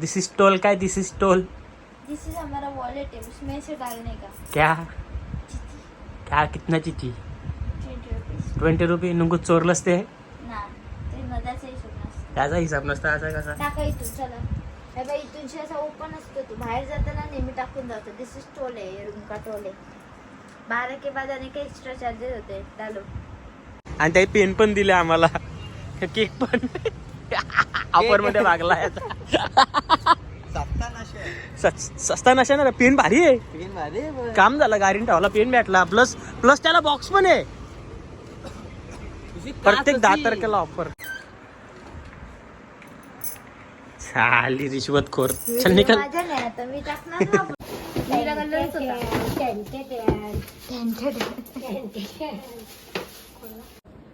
This is toll काय? This is toll this is हमारा wallet है उसमें से डालने का। क्या? क्या? कितना चिची ट्वेंटी रुपीज ट्वेंटी रुपये नुंगू चोरलंच ते ना ते नद्याचा हिशोब नसतो त्याचा हिसाब नसता असा कसा? टाका इथून चला हे। बाई इथूनशी असा ओपन असतो तू बाहेर जाताना नेहमी टाकून जातो। दिस इज टोल आहे रूम का टोल आहे बारा के बाद आणि काही एक्स्ट्रा चार्जेस होते डालो। आणि त्याही पेन पण दिले आम्हाला. केक पण. ऑफरमध्ये मागला सस्ता नशा ना पेन भारी आहे. काम झालं गाडीने ठेवला पेन भेटला. प्लस प्लस त्याला बॉक्स पण आहे. प्रत्येक दहा तारखेला ऑफर चाली रिश्वत खोर चल निकल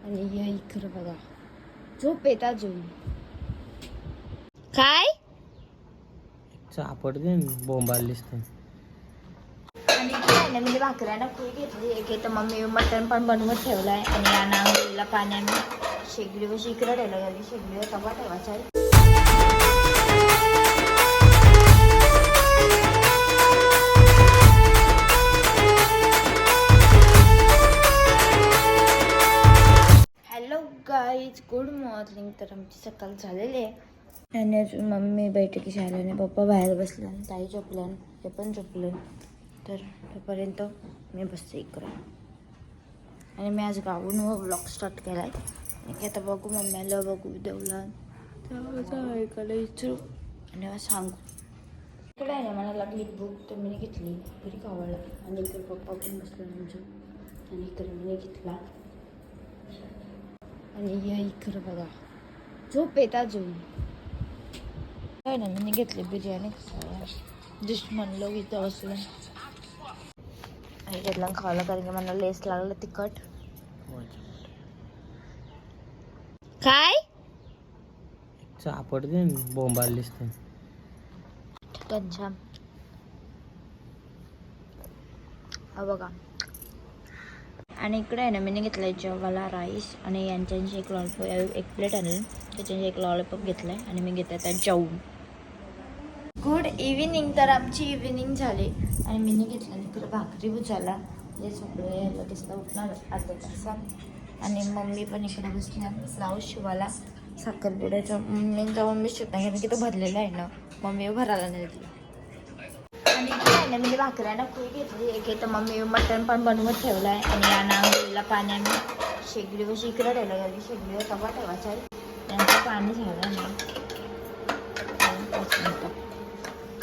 अरे इकडं बघा. झोप येतात झोप काय? चापड दे बोंबालीस तू आणि काय नाही म्हणजे भाकऱ्यानं खुई घेतली. एक तर मम्मी मटण पण बनवत ठेवलाय आणि या नांगरीला पाण्याने शेगडी व इकडं ठेवलं शेगडीवर तवा ठेवायचा आहे. हॅलो गाईज गुड मॉर्निंग तर आमची सकाळ झालेली आहे. आणि अजून मम्मी बैठकी झाल्याने पप्पा बाहेर बसले ताई झोपल्यान ते पण झोपले. तर तोपर्यंत मी बसते इकडं. आणि मी आज गावून व ब्लॉग स्टार्ट केला आहे की आता बघू मम्मीला बघू देवला. ऐकायला विचारू आणि सांगू. इकडे आहे ना मला लागली बुक तर मी घेतली. घरी आवडला आणि इकडे पप्पा पण बसले आमच्या आणि इकडे मी घेतला. आणि या इकडं बघा. झोप येतात अजून. काय ना मी घेतली बिर्याणी. डिश म्हणलो इथं बसलं घेतला खावलं कारण की मला लेस लागलं तिखट. काय? चापड दे घनश्याम हा बघा. आणि इकडे आहे ना मी घेतलाय जेवाला राईस आणि यांच्याशी एक लॉलीपॉप एक प्लेट आणली. त्याच्याशी एक लॉलीपॉप घेतलाय आणि मी घेते आता जेवून. गुड इव्हिनिंग तर आमची इव्हिनिंग झाली. आणि मीने घेतलं तुला भाकरी बुजाला जे यायला लगेच उठणार अर्धा तासात आणि मम्मी पण इकडे बसली ब्लाऊज शिवायला साखरपुड्याचा मम्मींचा मम्मी शिवता कारण की तो भरलेला आहे ना. मम्मी भरायला नाही दिला. आणि काय आहे ना म्हणजे भाकऱ्यानं घेतली. एक तर मम्मी मटण पण बनवत ठेवलं आहे आणि या पाणी आम्ही शेगडी व ठेवलं गेली शेगडीवर तवा ठेवायचा आहे. त्यांचं पाणी झालं नाही.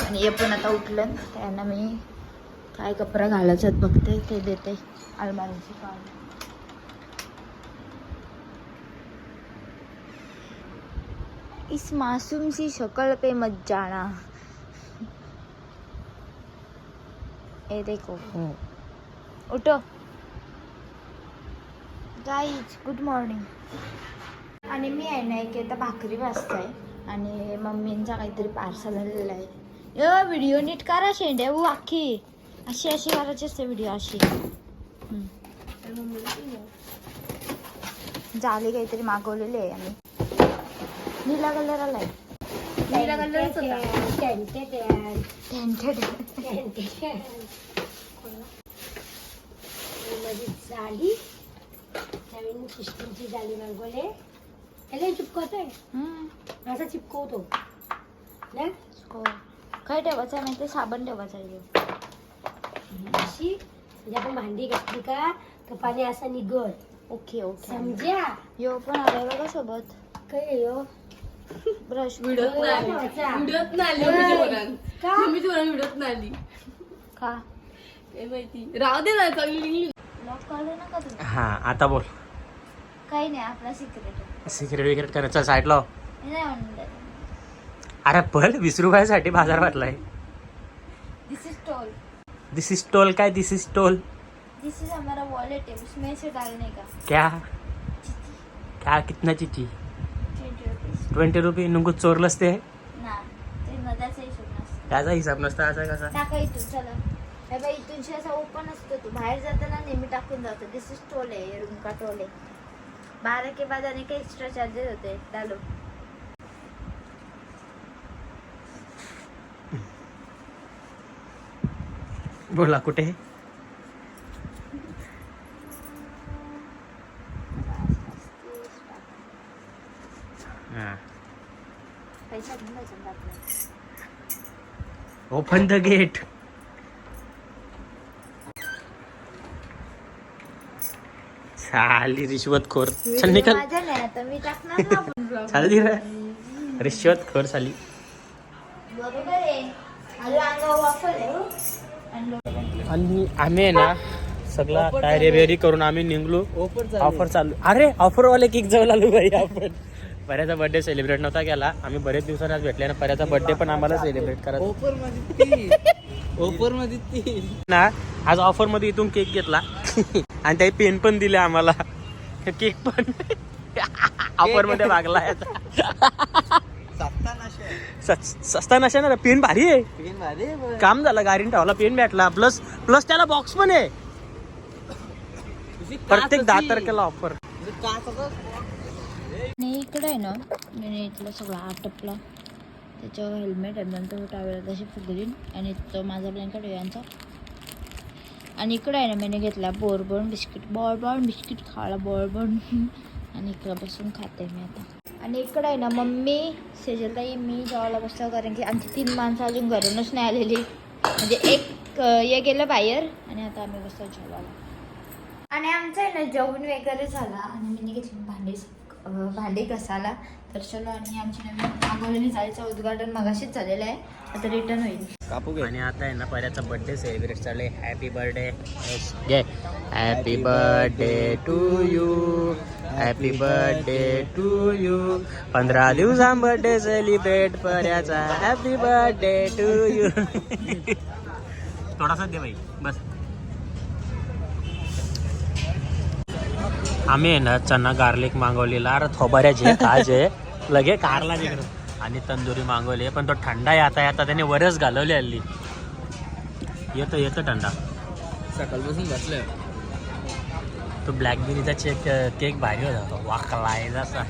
आणि हे पण आता उठलं. त्यांना मी काय कपडा घालायचं बघते ते देते अलमारीची पाणी इस मासूम सी शक्ल पे मत जाना. ए देखो. उठो. गाईज गुड मॉर्निंग आणि मी आहे ना एक आता भाकरी वाजताय. आणि मम्मींचा काहीतरी पार्सल आलेला आहे. व्हिडिओ नीट करा शेंड्या अख्खी अशी अशी करायची असते व्हिडिओ अशी. हम्म. झाली काहीतरी मागवलेली आहे आम्ही. नीला कलर आलाय. नीला कलरच होता. टेंटेड माझी जाली. नवीन सिस्टमची जाली मागवले. त्याला चिपकवतोय. असा चिपकवतो. ना? काय ठेवायचं नाही ते साबण ठेवायचा. अशी म्हणजे आपण भांडी घातली का? तर पाणी असं निघत ओके ओके. समज्या यो पण आलाय बघा सोबत. काय ह्यो? ब्रश. व्हिडिओत नाही. होय. मम्मीच्या वरान. का? नाही. आली. का? काय माहिती. राहू दे ना चांगली लॉक हा आता बोल. काही नाही आपला सिक्रेट सिक्रेट विक्रेट करायचं साईड लाव नाही म्हणलं. अरे पण वीस रुपयासाठी बाजार वाटलाय this is toll this is toll काय? This is toll this is हमारा वॉलेट है उसमें से डालने का. क्या? क्या? कितना चिची ट्वेंटी रुपीज ट्वेंटी रुपये नुंगू चोरलंच ते ना ते नद्याचा हिशोब नसतो. त्याचा हिसाब नसता असा कसा? टाका इथून चला. हे बाई इथूनशी असा ओपन असतो तू. बाहेर जाताना नेहमी टाकून जातो. दिस इज टोल आहे रूम का टोल आहे. बारा के बाद काही एक्स्ट्रा चार्जेस होते. डालो बोला कुठे हा. ओपन द गेट चाली रिश्वतखोर. चल निकल. चालली रे. रिश्वतखोर चाली. बरोबर आहे. आणि आम्ही आहे ना सगळा तयारी बियारी करून आम्ही निघलो. ऑफर चालू अरे ऑफर वाले किक जाऊ लागलो भाई आपण. पर्याचा बर्थडे सेलिब्रेट नव्हता केला. आम्ही बरेच दिवसांनी आज भेटले ना पर्याचा बर्थडे पण आम्हाला सेलिब्रेट करायचा. ओपरमध्ये ना आज ऑफरमध्ये इथून केक घेतला. आणि त्याही पेन पण दिले आम्हाला. केक पण. ऑफरमध्ये मागला सस्ता नशा ना पेन भारी आहे. काम झालं गाडीने ठेवला पेन भेटला. प्लस प्लस त्याला बॉक्स पण आहे. प्रत्येक दहा तारखेला ऑफर आणि इकडे आहे ना मी इथलं सगळं आटपला त्याच्यावर हेल्मेट आहे नंतर टावेला तशी फुगलीन आणि तो माझा ब्लँकेट आहे यांचा. आणि इकडे आहे ना मी घेतला बोरबॉन बिस्किट. बॉर्बॉन बिस्किट खाला बॉर्बॉन. आणि इकडं बसून खाते मी आता. आणि इकडे आहे ना मम्मी सेजलताई मी जेवायला बसतो कारण की आमची तीन माणसं अजून घरूनच नाही आलेली. म्हणजे एक हे गेलं बाहेर आणि आता आम्ही बसतो जेवायला. आणि आमचं आहे ना जेवण वगैरे झाला आणि मी निघितली भांडीच भांडी घसाला तर चलो आणि आमची नवीन मागवलेली जायचं उद्घाटन मगाशीच झालेलं आहे. आता रिटर्न होईल. कापू घे. आणि आता आहे ना पर्याचा बर्थडे सेलिब्रेट चालले हॅपी बर्थडे घे. Happy birthday to you happy birthday to you पंधरा दिवसां बर्थडे सेलिब्रेट पर्याचा. हॅपी बर्थडे टू यू थोडासा दे भाई बस. आम्ही आहे ना चना गार्लिक मागवलेला. अरे थोबाऱ्याचे काज आहे. लगे कारला तिकडं आणि तंदुरी मागवली. पण तो थंडा येता येता त्याने वरच घालवली हल्ली. येतो येतो थंडा. सकाळपासून बसलोय तो ब्लॅकबेरीचा चेक केक भारी होता तो. वाकला आहे जसा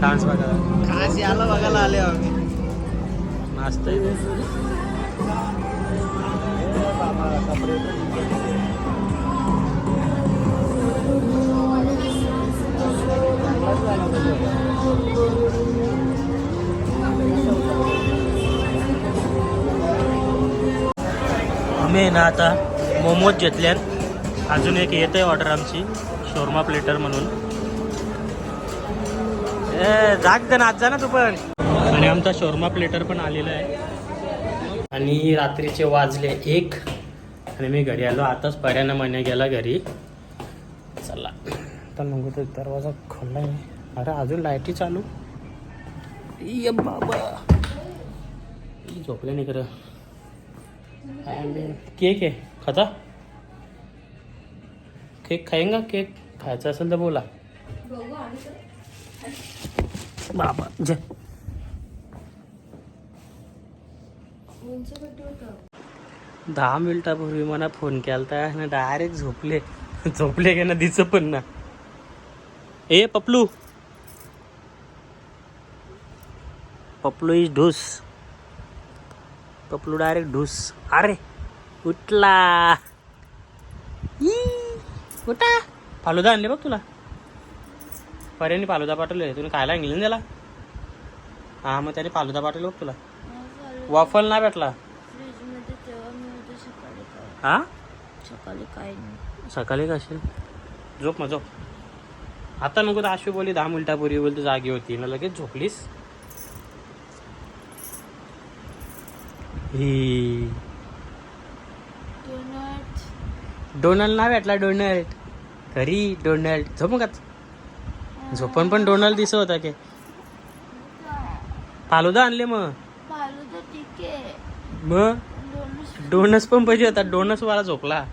डान्स बघा खास याला बघायला आले आम्ही. मस्त आहे. आम्ही आहे ना आता मोमोज घेतल्यात. अजून एक येत आहे ऑर्डर आमची शोरमा प्लेटर म्हणून. ए जाग दे ना आज जा ना तू पण. आणि आमचा शोरमा प्लेटर पण आलेला आहे. आणि रात्रीचे वाजले एक. आणि मी घरी आलो आताच पर्यानं महिन्या गेला घरी. चला तर मग तो दरवाजा खोलला नाही अरे अजून लाईटी चालू? ये बाबा. झोपले नाही खरं. केक आहे. खाता? केक खाएंगा केक खायचा असेल तर बोला. बाबा जय दहा मिनिटापूर्वी मला फोन केलता ना डायरेक्ट झोपले. झोपले का ना दिस पण ना. ए पपलू. पपलू इज ढूस. पपलू डायरेक्ट ढूस. अरे उठला. उठा. फालुदा आणले बघ तुला. पर्याने फालुदा पाठवले तुम्ही खायला आणले ना त्याला? हा मग त्याने फालुदा पाठवले बघ तुला. वाफल नाही भेटला. हा? सकाळी काय नाही. सकाळी कशी झोप मग झोप. आता नको तर आशू बोली दहा मिनिटापूर्वी बोलते जागी होती. ना लगेच झोपलीस? ही. डोनल्ड नाही भेटला डोनल्ड घरी डोनल्ड झोप मग आता. झोपण पण डोनल्ड दिसत होता की. फालुदा आणले मग. मग? डोनस. पण पाहिजे होता. डोनस वाला झोपला.